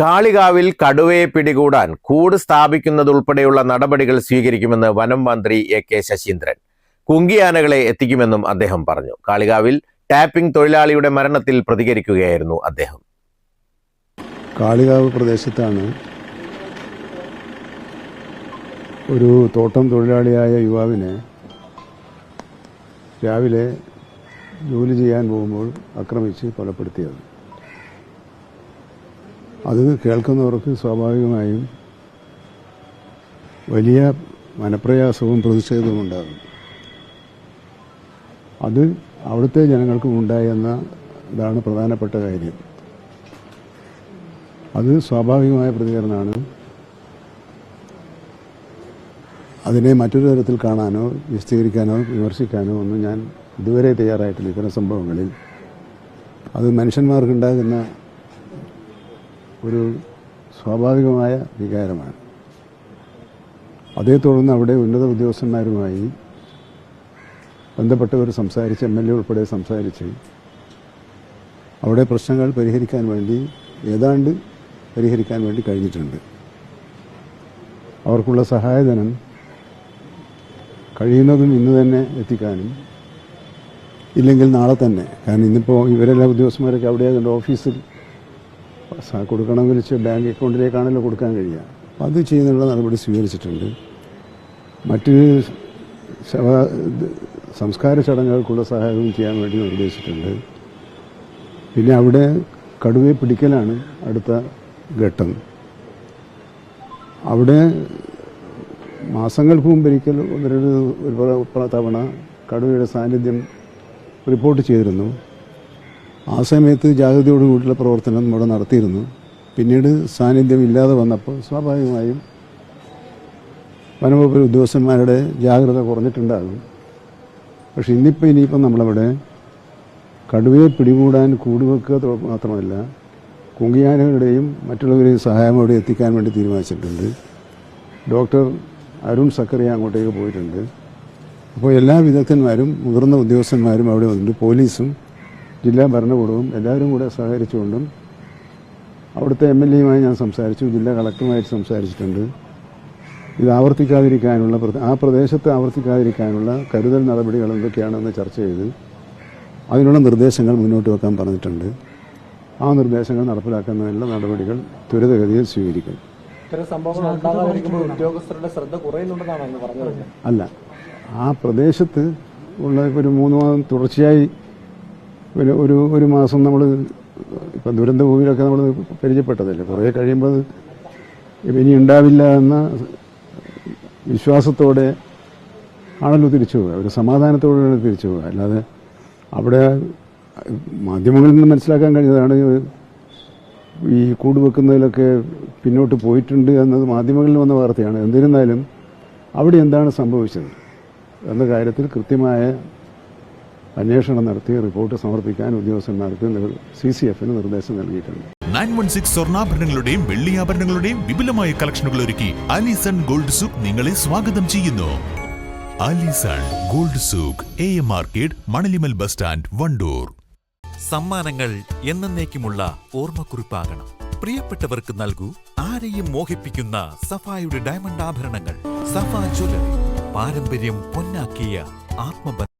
കാളികാവിൽ കടുവയെ പിടികൂടാൻ കൂട് സ്ഥാപിക്കുന്നതുൾപ്പെടെയുള്ള നടപടികൾ സ്വീകരിക്കുമെന്ന് വനം മന്ത്രി എ കെ ശശീന്ദ്രൻ. കുങ്കിയാനകളെ എത്തിക്കുമെന്നും അദ്ദേഹം പറഞ്ഞു. കാളികാവിൽ ടാപ്പിംഗ് തൊഴിലാളിയുടെ മരണത്തിൽ പ്രതികരിക്കുകയായിരുന്നു അദ്ദേഹം. കാളികാവ് പ്രദേശത്താണ് ഒരു തോട്ടം തൊഴിലാളിയായ യുവാവിനെ രാവിലെ ജോലി ചെയ്യാൻ പോകുമ്പോൾ ആക്രമിച്ച് കൊലപ്പെടുത്തിയത്. അത് കേൾക്കുന്നവർക്ക് സ്വാഭാവികമായും വലിയ മനപ്രയാസവും പ്രതിഷേധവും ഉണ്ടാകും. അത് അവിടുത്തെ ജനങ്ങൾക്കും ഉണ്ടായെന്ന ഇതാണ് പ്രധാനപ്പെട്ട കാര്യം. അത് സ്വാഭാവികമായ പ്രതികരണമാണ്. അതിനെ മറ്റൊരു തരത്തിൽ കാണാനോ വിശദീകരിക്കാനോ വിമർശിക്കാനോ ഒന്നും ഞാൻ ഇതുവരെ തയ്യാറായിട്ടില്ല ഇത്തരം സംഭവങ്ങളിൽ. അത് മനുഷ്യന്മാർക്കുണ്ടാകുന്ന ഒരു സ്വാഭാവികമായ വികാരമാണ്. അതേ തുടർന്ന് അവിടെ ഉന്നത ഉദ്യോഗസ്ഥന്മാരുമായി ബന്ധപ്പെട്ടവർ സംസാരിച്ച് എം എൽ എ ഉൾപ്പെടെ സംസാരിച്ച് അവിടെ പ്രശ്നങ്ങൾ പരിഹരിക്കാൻ വേണ്ടി ഏതാണ്ട് പരിഹരിക്കാൻ വേണ്ടി കഴിഞ്ഞിട്ടുണ്ട്. അവർക്കുള്ള സഹായധനം കഴിയുന്നതും ഇന്ന് തന്നെ എത്തിക്കാനും ഇല്ലെങ്കിൽ നാളെ തന്നെ. കാരണം ഇന്നിപ്പോൾ ഇവരെല്ലാം ഉദ്യോഗസ്ഥന്മാരൊക്കെ അവിടെ ആയതുകൊണ്ട് ഓഫീസിൽ കൊടുക്കണമെങ്കിൽ ബാങ്ക് അക്കൗണ്ടിലേക്കാണല്ലോ കൊടുക്കാൻ കഴിയുക. അപ്പം അത് ചെയ്യുന്നതിനുള്ള നടപടി സ്വീകരിച്ചിട്ടുണ്ട്. മറ്റ് ശവ സംസ്കാര ചടങ്ങുകൾക്കുള്ള സഹായവും ചെയ്യാൻ വേണ്ടി നിർദ്ദേശിച്ചിട്ടുണ്ട്. പിന്നെ അവിടെ കടുവയെ പിടിക്കലാണ് അടുത്ത ഘട്ടം. അവിടെ മാസങ്ങൾക്ക് മുമ്പൊരിക്കൽ ഒരു പ്ര- പ്ര- തവണ കടുവയുടെ സാന്നിധ്യം റിപ്പോർട്ട് ചെയ്തിരുന്നു. ആ സമയത്ത് ജാഗ്രതയോടുകൂടിയുള്ള പ്രവർത്തനം ഇവിടെ നടത്തിയിരുന്നു. പിന്നീട് സാന്നിധ്യം ഇല്ലാതെ വന്നപ്പോൾ സ്വാഭാവികമായും വനംവകുപ്പ് ഉദ്യോഗസ്ഥന്മാരുടെ ജാഗ്രത കുറഞ്ഞിട്ടുണ്ടാകും. പക്ഷെ ഇന്നിപ്പോൾ ഇനിയിപ്പം നമ്മളവിടെ കടുവയെ പിടികൂടാൻ കൂടുവെക്കുക മാത്രമല്ല കുങ്കിയാനകളുടെയും മറ്റുള്ളവരെയും സഹായം അവിടെ എത്തിക്കാൻ വേണ്ടി തീരുമാനിച്ചിട്ടുണ്ട്. ഡോക്ടർ അരുൺ സക്കറിയ അങ്ങോട്ടേക്ക് പോയിട്ടുണ്ട്. അപ്പോൾ എല്ലാ വിദഗ്ധന്മാരും മുതിർന്ന ഉദ്യോഗസ്ഥന്മാരും അവിടെ വന്നിട്ടുണ്ട്. പോലീസും ജില്ലാ ഭരണകൂടവും എല്ലാവരും കൂടെ സഹകരിച്ചുകൊണ്ടും അവിടുത്തെ എം എൽ എയുമായി ഞാൻ സംസാരിച്ചു ജില്ലാ കളക്ടറുമായിട്ട് സംസാരിച്ചിട്ടുണ്ട്. ഇത് ആവർത്തിക്കാതിരിക്കാനുള്ള ആ പ്രദേശത്ത് ആവർത്തിക്കാതിരിക്കാനുള്ള കരുതൽ നടപടികൾ എന്തൊക്കെയാണെന്ന് ചർച്ച ചെയ്ത് അതിനുള്ള നിർദ്ദേശങ്ങൾ മുന്നോട്ട് വെക്കാൻ പറഞ്ഞിട്ടുണ്ട്. ആ നിർദ്ദേശങ്ങൾ നടപ്പിലാക്കുന്നതിനുള്ള നടപടികൾ ത്വരിതഗതിയിൽ സ്വീകരിക്കും. അല്ല ആ പ്രദേശത്ത് ഉള്ള ഒരു മൂന്ന് മാസം തുടർച്ചയായി ഒരു ഒരു ഒരു മാസം നമ്മൾ ഇപ്പം ദുരന്ത ഭൂമിയിലൊക്കെ നമ്മൾ പരിചയപ്പെട്ടതല്ലേ? കുറേ കഴിയുമ്പോൾ ഇനി ഉണ്ടാവില്ല എന്ന വിശ്വാസത്തോടെ ആണല്ലോ തിരിച്ചു പോവുക. ഒരു സമാധാനത്തോടെയാണ് തിരിച്ചു പോവുക. അല്ലാതെ അവിടെ മാധ്യമങ്ങളിൽ നിന്ന് മനസ്സിലാക്കാൻ കഴിഞ്ഞതാണ് ഈ കൂട് വെക്കുന്നതിലൊക്കെ പിന്നോട്ട് പോയിട്ടുണ്ട് എന്നത് മാധ്യമങ്ങളിൽ വന്ന വാർത്തയാണ്. എന്നിരുന്നാലും അവിടെ എന്താണ് സംഭവിച്ചത്? എന്ന കാര്യത്തിൽ കൃത്യമായ അന്വേഷണം നടത്തി റിപ്പോർട്ട് സമർപ്പിക്കാൻ ഉദ്യോഗസ്ഥന്മാർക്ക് സി സി എഫിന് നിർദ്ദേശം നൽകിയിട്ടുണ്ട്. നയൻ വൺ സിക്സ് സ്വർണാഭരണങ്ങളുടെയും വെള്ളിയാഭരണങ്ങളുടെയും വിപുലമായ കളക്ഷനുകൾ ഒരുക്കി അലിസൺ ഗോൾഡ് സൂക്ക് നിങ്ങളെ സ്വാഗതം ചെയ്യുന്നു. Alison gold souk A M market Manalimal bus stand Wandoor. സമ്മാനങ്ങൾ എന്നേക്കുമുള്ള ഓർമ്മക്കുറിപ്പാകണം. പ്രിയപ്പെട്ടവർക്ക് നൽകൂ ആരെയും മോഹിപ്പിക്കുന്ന സഫായുടെ ഡയമണ്ട് ആഭരണങ്ങൾ. സഫ ജ്വല്ലറി പാരമ്പര്യം പൊന്നാക്കിയ ആത്മബന്ധം